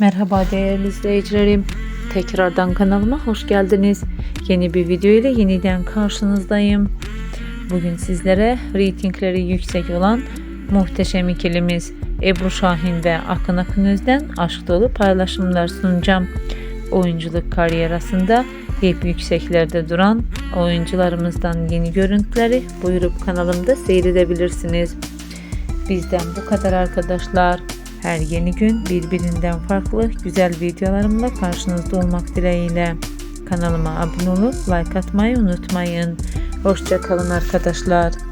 Merhaba değerli izleyicilerim. Tekrardan kanalıma hoş geldiniz. Yeni bir video ile yeniden karşınızdayım. Bugün sizlere reytingleri yüksek olan muhteşem ikilimiz Ebru Şahin ve Akın Akınöz'den aşk dolu paylaşımlar sunacağım. Oyunculuk kariyerasında hep yükseklerde duran oyuncularımızdan yeni görüntüleri buyurup kanalımda seyredebilirsiniz. Bizden bu kadar arkadaşlar. Her yeni gün birbirinden farklı güzel videolarımla karşınızda olmak dileğiyle. Kanalıma abone olup like atmayı unutmayın. Hoşça kalın arkadaşlar.